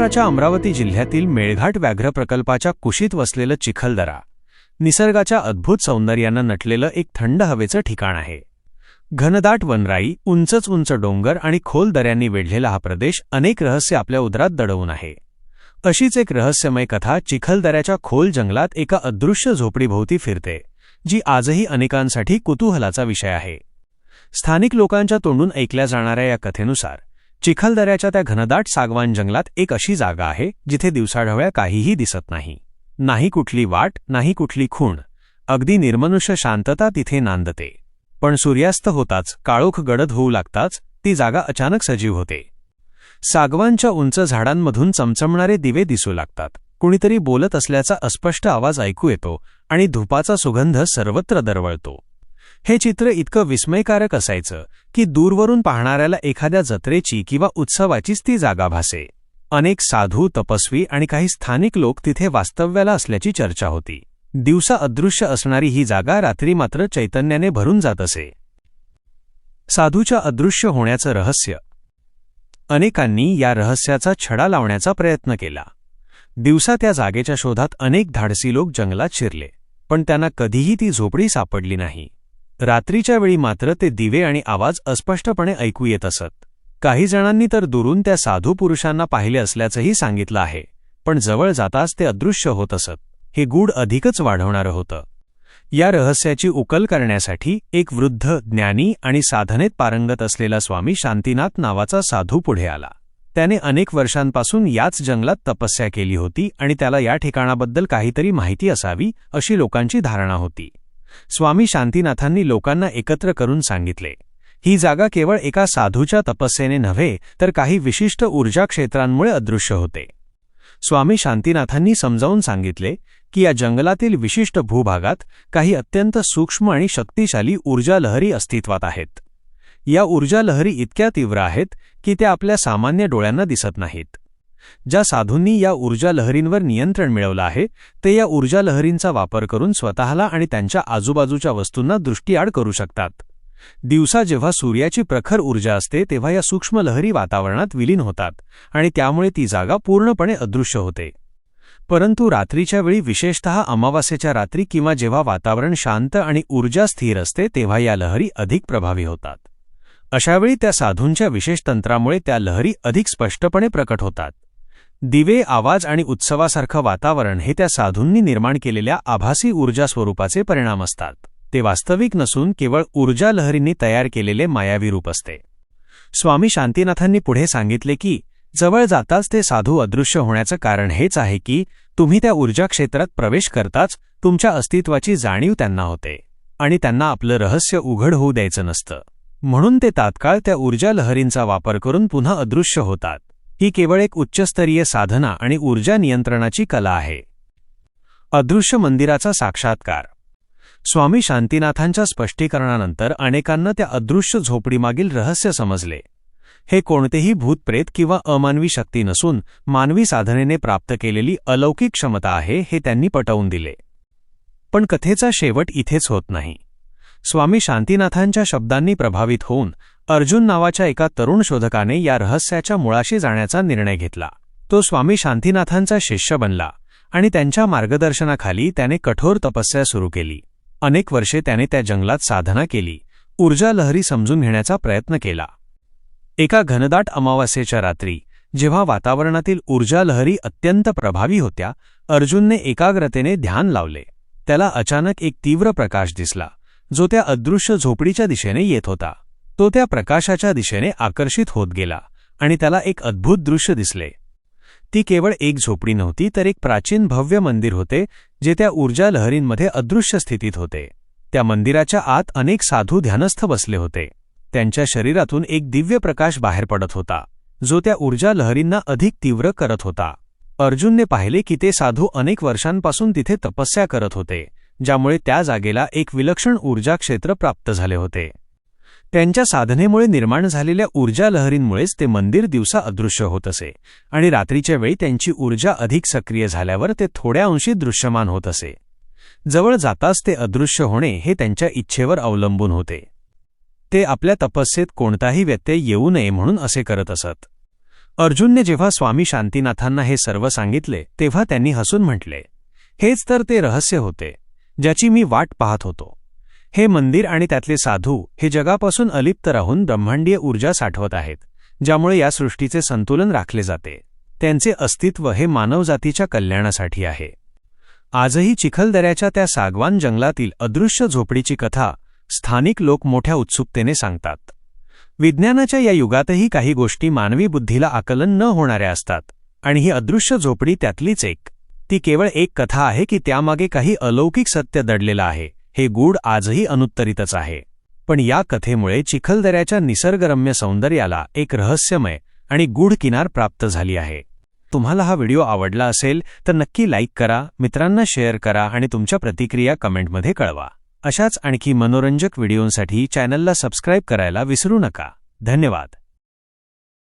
महाराष्ट्राच्या अमरावती जिल्ह्यातील मेळघाट व्याघ्र प्रकल्पाच्या कुशीत वसलेलं चिखलदरा निसर्गाच्या अद्भुत सौंदर्यानं नटलेलं एक थंड हवेचं ठिकाण आहे. घनदाट वनराई उंचच उंच डोंगर आणि खोल दऱ्यांनी वेढलेला हा प्रदेश अनेक रहस्य आपल्या उदरात दडवून आहे. अशीच एक रहस्यमय कथा चिखलदऱ्याच्या खोल जंगलात एका अदृश्य झोपडीभोवती फिरते जी आजही अनेकांसाठी कुतूहलाचा विषय आहे. स्थानिक लोकांच्या तोंडून ऐकल्या जाणाऱ्या या कथेनुसार चिखलदऱ्याच्या त्या घनदाट सागवान जंगलात एक अशी जागा आहे जिथे दिवसाढवळ्या काहीही दिसत नाही. नाही कुठली वाट नाही कुठली खूण. अगदी निर्मनुष्य शांतता तिथे नांदते. पण सूर्यास्त होताच काळोख गडद होऊ लागताच ती जागा अचानक सजीव होते. सागवानच्या उंच झाडांमधून चमचमणारे दिवे दिसू लागतात. कुणीतरी बोलत असल्याचा अस्पष्ट आवाज ऐकू येतो आणि धुपाचा सुगंध सर्वत्र दरवळतो. हे चित्र इतकं विस्मयकारक असायचं की दूरवरून पाहणाऱ्याला एखाद्या जत्रेची किंवा उत्सवाचीच ती जागा भासे. अनेक साधू तपस्वी आणि काही स्थानिक लोक तिथे वास्तव्याला असल्याची चर्चा होती. दिवसा अदृश्य असणारी ही जागा रात्री मात्र चैतन्याने भरून जात असे. साधूच्या अदृश्य होण्याचं रहस्य. अनेकांनी या रहस्याचा छडा लावण्याचा प्रयत्न केला. दिवसा त्या जागेच्या शोधात अनेक धाडसी लोक जंगलात शिरले पण त्यांना कधीही ती झोपडी सापडली नाही. रात्रीच्या वेळी मात्र ते दिवे आणि आवाज अस्पष्टपणे ऐकू येत असत. काही जणांनी तर दुरून त्या साधू पुरुषांना पाहिले असल्याचंही सांगितलं आहे पण जवळ जाताच ते अदृश्य होत असत. हे गूढ अधिकच वाढवणारं होतं. या रहस्याची उकल करण्यासाठी एक वृद्ध ज्ञानी आणि साधनेत पारंगत असलेला स्वामी शांतीनाथ नावाचा साधू पुढे आला. त्याने अनेक वर्षांपासून याच जंगलात तपस्या केली होती आणि त्याला या ठिकाणाबद्दल काहीतरी माहिती असावी अशी लोकांची धारणा होती. स्वामी शांतीनाथांनी लोकांना एकत्र करून सांगितले. ही जागा केवळ एका साधूच्या तपस्येने नव्हे तर काही विशिष्ट ऊर्जा क्षेत्रांमुळे अदृश्य होते. स्वामी शांतीनाथांनी समजावून सांगितले की या जंगलातील विशिष्ट भूभागात काही अत्यंत सूक्ष्म आणि शक्तिशाली ऊर्जा लहरी अस्तित्वात आहेत. या ऊर्जा लहरी इतक्या तीव्र आहेत की त्या आपल्या सामान्य डोळ्यांना दिसत नाहीत. ज्या साधूंनी या ऊर्जा लहरींवर नियंत्रण मिळवलं आहे ते या ऊर्जा लहरींचा वापर करून स्वतःला आणि त्यांच्या आजूबाजूच्या वस्तूंना दृष्टीआड करू शकतात. दिवसा जेव्हा सूर्याची प्रखर ऊर्जा असते तेव्हा या सूक्ष्म लहरी वातावरणात विलीन होतात आणि त्यामुळे ती जागा पूर्णपणे अदृश्य होते. परंतु रात्रीच्या वेळी विशेषतः अमावास्येच्या रात्री किंवा जेव्हा वातावरण शांत आणि ऊर्जा स्थिर असते तेव्हा या लहरी अधिक प्रभावी होतात. अशावेळी त्या साधूंच्या विशेष तंत्रामुळे त्या लहरी अधिक स्पष्टपणे प्रकट होतात. दिवे आवाज आणि उत्सवासारखं वातावरण हे त्या साधूंनी निर्माण केलेल्या आभासी ऊर्जा स्वरूपाचे परिणाम असतात. ते वास्तविक नसून केवळ ऊर्जा लहरींनी तयार केलेले मायावी रूप असते. स्वामी शांतीनाथांनी पुढे सांगितले की जवळ जाताच ते साधू अदृश्य होण्याचं कारण हेच आहे की तुम्ही त्या ऊर्जा क्षेत्रात प्रवेश करताच तुमच्या अस्तित्वाची जाणीव त्यांना होते आणि त्यांना आपलं रहस्य उघड होऊ द्यायचं नसतं. म्हणून ते तात्काळ त्या ऊर्जा लहरींचा वापर करून पुन्हा अदृश्य होतात. ही केवळ एक उच्चस्तरीय साधना आणि ऊर्जा नियंत्रणाची कला आहे. अदृश्य मंदिराचा साक्षात्कार. स्वामी शांतीनाथांच्या स्पष्टीकरणानंतर अनेकांना त्या अदृश्य झोपडीमागील रहस्य समजले. हे कोणतेही भूतप्रेत किंवा अमानवी शक्ती नसून मानवी साधनेने प्राप्त केलेली अलौकिक क्षमता आहे हे त्यांनी पटवून दिले. पण कथेचा शेवट इथेच होत नाही. स्वामी शांतीनाथांच्या शब्दांनी प्रभावित होऊन अर्जुन नावाच्या एका तरुण शोधकाने या रहस्याच्या मुळाशी जाण्याचा निर्णय घेतला. तो स्वामी शांतीनाथांचा शिष्य बनला आणि त्यांच्या मार्गदर्शनाखाली त्याने कठोर तपस्या सुरू केली. अनेक वर्षे त्याने त्या जंगलात साधना केली ऊर्जा लहरी समजून घेण्याचा प्रयत्न केला. एका घनदाट अमावास्येच्या रात्री जेव्हा वातावरणातील ऊर्जा लहरी अत्यंत प्रभावी होत्या अर्जुनने एकाग्रतेने ध्यान लावले. त्याला अचानक एक तीव्र प्रकाश दिसला जो त्या अदृश्य झोपडीच्या दिशेने येत होता. तो त्या प्रकाशाच्या दिशेने आकर्षित होत गेला आणि त्याला एक अद्भुत दृश्य दिसले. ती केवळ एक झोपडी नव्हती तर एक प्राचीन भव्य मंदिर होते जे त्या ऊर्जा लहरींमध्ये अदृश्य स्थितीत होते. त्या मंदिराच्या आत अनेक साधू ध्यानस्थ बसले होते. त्यांच्या शरीरातून एक दिव्य प्रकाश बाहेर पडत होता जो त्या ऊर्जा लहरींना अधिक तीव्र करत होता. अर्जुनने पाहिले की ते साधू अनेक वर्षांपासून तिथे तपस्या करत होते ज्यामुळे त्या जागेला एक विलक्षण ऊर्जा क्षेत्र प्राप्त झाले होते. त्यांच्या साधनेमुळे निर्माण झालेल्या ऊर्जा लहरींमुळेच ते मंदिर दिवसा अदृश्य होत असे आणि रात्रीच्या वेळी त्यांची ऊर्जा अधिक सक्रिय झाल्यावर ते थोड्या अंशी दृश्यमान होत असे. जवळ जाताच ते अदृश्य होणे हे त्यांच्या इच्छेवर अवलंबून होते. ते आपल्या तपस्येत कोणताही व्यत्यय येऊ नये म्हणून असे करत असत. अर्जुनने जेव्हा स्वामी शांतीनाथांना हे सर्व सांगितले तेव्हा त्यांनी हसून म्हटले हेच तर ते रहस्य होते ज्याची मी वाट पाहत होतो. हे मंदिर आणि त्यातले साधू हे जगापासून अलिप्त राहून ब्रह्मांडीय ऊर्जा साठवत आहेत ज्यामुळे या सृष्टीचे संतुलन राखले जाते. त्यांचे अस्तित्व हे मानवजातीच्या कल्याणासाठी आहे. आजही चिखलदऱ्याच्या त्या सागवान जंगलातील अदृश्य झोपडीची कथा स्थानिक लोक मोठ्या उत्सुकतेने सांगतात. विज्ञानाच्या या युगातही काही गोष्टी मानवी बुद्धीला आकलन न होणाऱ्या असतात आणि ही अदृश्य झोपडी त्यातलीच एक. ती केवळ एक कथा आहे की त्यामागे काही अलौकिक सत्य दडलेलं आहे. हे गूढ आजही अनुत्तरितच आहे. पण या कथेमुळे चिखलदऱ्याच्या निसर्गरम्य सौंदर्याला एक रहस्यमय आणि गूढ किनार प्राप्त झाली आहे. तुम्हाला हा व्हिडिओ आवडला असेल तर नक्की लाईक करा मित्रांना शेअर करा आणि तुमच्या प्रतिक्रिया कमेंटमध्ये कळवा. अशाच आणखी मनोरंजक व्हिडिओंसाठी चॅनलला सबस्क्राईब करायला विसरू नका. धन्यवाद.